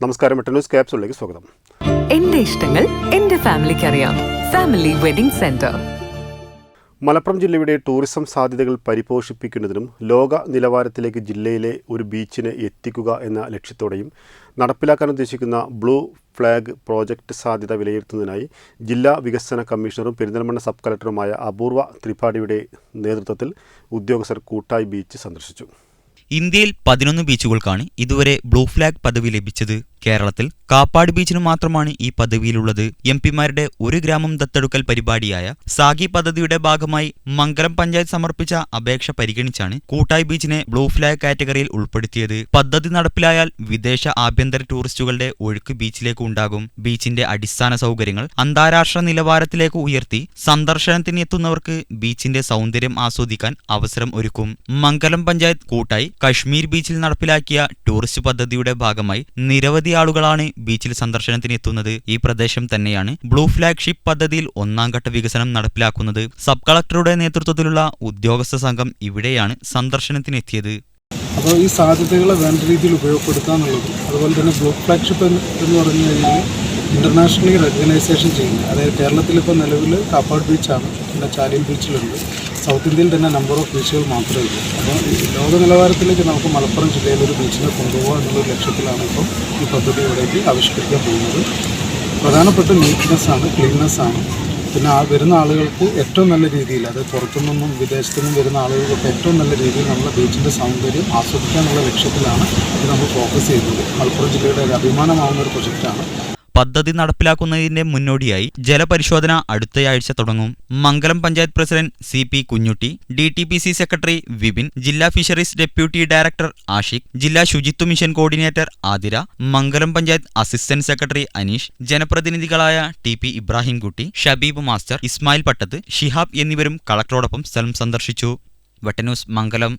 നമസ്കാരം ന്യൂസ് ക്യാപ്സുകളിലേക്ക് സ്വാഗതം. എന്റെ ഇഷ്ടങ്ങൾ എന്റെ ഫാമിലിക്ക് അറിയാം. Family wedding centre. മലപ്പുറം ജില്ലയുടെ ടൂറിസം സാധ്യതകൾ പരിപോഷിപ്പിക്കുന്നതിനും ലോക നിലവാരത്തിലേക്ക് ജില്ലയിലെ ഒരു ബീച്ചിനെ എത്തിക്കുക എന്ന ലക്ഷ്യത്തോടെയും നടപ്പിലാക്കാൻ ഉദ്ദേശിക്കുന്ന ബ്ലൂ ഫ്ലാഗ് പ്രോജക്റ്റ് സാധ്യത വിലയിരുത്തുന്നതിനായി ജില്ലാ വികസന കമ്മീഷണറും പെരിന്തൽമണ്ണ സബ് കളക്ടറുമായ അപൂർവ ത്രിപാഠിയുടെ നേതൃത്വത്തിൽ ഉദ്യോഗസ്ഥർ കൂട്ടായി ബീച്ച് സന്ദർശിച്ചു. ഇന്ത്യയിൽ പതിനൊന്ന് ബീച്ചുകൾക്കാണ് ഇതുവരെ ബ്ലൂ ഫ്ലാഗ് പദവി ലഭിച്ചത്. കേരളത്തിൽ കാപ്പാട് ബീച്ചിനു മാത്രമാണ് ഈ പദവിയിലുള്ളത്. എം പിമാരുടെ ഒരു ഗ്രാമം ദത്തെടുക്കൽ പരിപാടിയായ സാഗി പദ്ധതിയുടെ ഭാഗമായി മംഗലം പഞ്ചായത്ത് സമർപ്പിച്ച അപേക്ഷ പരിഗണിച്ചാണ് കൂട്ടായി ബീച്ചിനെ ബ്ലൂ ഫ്ലാഗ് കാറ്റഗറിയിൽ ഉൾപ്പെടുത്തിയത്. പദ്ധതി നടപ്പിലായാൽ വിദേശ ആഭ്യന്തര ടൂറിസ്റ്റുകളുടെ ഒഴുക്ക് ബീച്ചിലേക്ക് ഉണ്ടാകും. ബീച്ചിന്റെ അടിസ്ഥാന സൗകര്യങ്ങൾ അന്താരാഷ്ട്ര നിലവാരത്തിലേക്ക് ഉയർത്തി സന്ദർശനത്തിന് എത്തുന്നവർക്ക് ബീച്ചിന്റെ സൗന്ദര്യം ആസ്വദിക്കാൻ അവസരം ഒരുക്കും. മംഗലം പഞ്ചായത്ത് കൂട്ടായി കശ്മീർ ബീച്ചിൽ നടപ്പിലാക്കിയ ടൂറിസ്റ്റ് പദ്ധതിയുടെ ഭാഗമായി നിരവധി ആളുകളാണ് ബീച്ചിൽ സന്ദർശനത്തിന് എത്തുന്നത് ഈ പ്രദേശം തന്നെയാണ് ബ്ലൂ ഫ്ലാഗ്ഷിപ്പ് പദ്ധതിയിൽ ഒന്നാം ഘട്ട വികസനം നടപ്പിലാക്കുന്നത്. സബ് കളക്ടറുടെ നേതൃത്വത്തിലുള്ള ഉദ്യോഗസ്ഥ സംഘം ഇവിടെയാണ് സന്ദർശനത്തിനെത്തിയത്. അപ്പോൾ ഈ സാധ്യതകളെ വേണ്ട രീതിയിൽ ഉപയോഗപ്പെടുത്തുക എന്നുള്ളതും അതുപോലെ തന്നെ ബ്ലൂ ഫ്ലാഗ്ഷിപ്പ് എന്ന് പറഞ്ഞു കഴിഞ്ഞാൽ ഇന്റർനാഷണലി റെക്കഗ്നൈസേഷൻ ചെയ്യുന്നത്. അതായത് കേരളത്തിലിപ്പോൾ നിലവിൽ കാപ്പാട് ബീച്ചാണ് പിന്നെ ചാലിയൻ ബീച്ചിലുണ്ട്. സൗത്ത് ഇന്ത്യയിൽ തന്നെ നമ്പർ ഓഫ് ബീച്ചുകൾ മാത്രമേ ഉള്ളൂ. അപ്പോൾ ലോക നിലവാരത്തിലേക്ക് നമുക്ക് മലപ്പുറം ജില്ലയിൽ ഒരു ബീച്ചിനെ കൊണ്ടുപോകുക എന്നുള്ള ലക്ഷ്യത്തിലാണ് ഇപ്പം ഈ പദ്ധതി ഇവിടേക്ക് ആവിഷ്കരിക്കാൻ പോകുന്നത്. പ്രധാനപ്പെട്ട നീറ്റ്നെസ് ആണ് ക്ലീൻനെസ് ആണ്. പിന്നെ ആ വരുന്ന ആളുകൾക്ക് ഏറ്റവും നല്ല രീതിയിൽ അത് പുറത്തുനിന്നും വിദേശത്തു നിന്നും വരുന്ന ആളുകൾക്ക് ഏറ്റവും നല്ല രീതിയിൽ നമ്മുടെ ബീച്ചിന്റെ സൗന്ദര്യം ആസ്വദിക്കാനുള്ള ലക്ഷ്യത്തിലാണ് ഇത് നമ്മൾ ഫോക്കസ് ചെയ്യുന്നത്. മലപ്പുറം ജില്ലയുടെ ഒരു അഭിമാനമാവുന്ന ഒരു പ്രൊജക്റ്റാണ് പദ്ധതി നടപ്പിലാക്കുന്നതിന്റെ മുന്നോടിയായി ജലപരിശോധന അടുത്തയാഴ്ച തുടങ്ങും. Mangalam panchayat president C P Kunhutty D T P C secretary Vipin ജില്ലാ ഫിഷറീസ് ഡെപ്യൂട്ടി ഡയറക്ടർ ആഷിഖ് ജില്ലാ ശുചിത്വ mission coordinator Athira Mangalam panchayat assistant secretary Aneesh ജനപ്രതിനിധികളായ T P Ibrahimkutty Shabeeb master Ismail Pattath Shihab എന്നിവരും കളക്ടറോടൊപ്പം സ്ഥലം സന്ദർശിച്ചു. വെട്ടന്യൂസ് മംഗലം.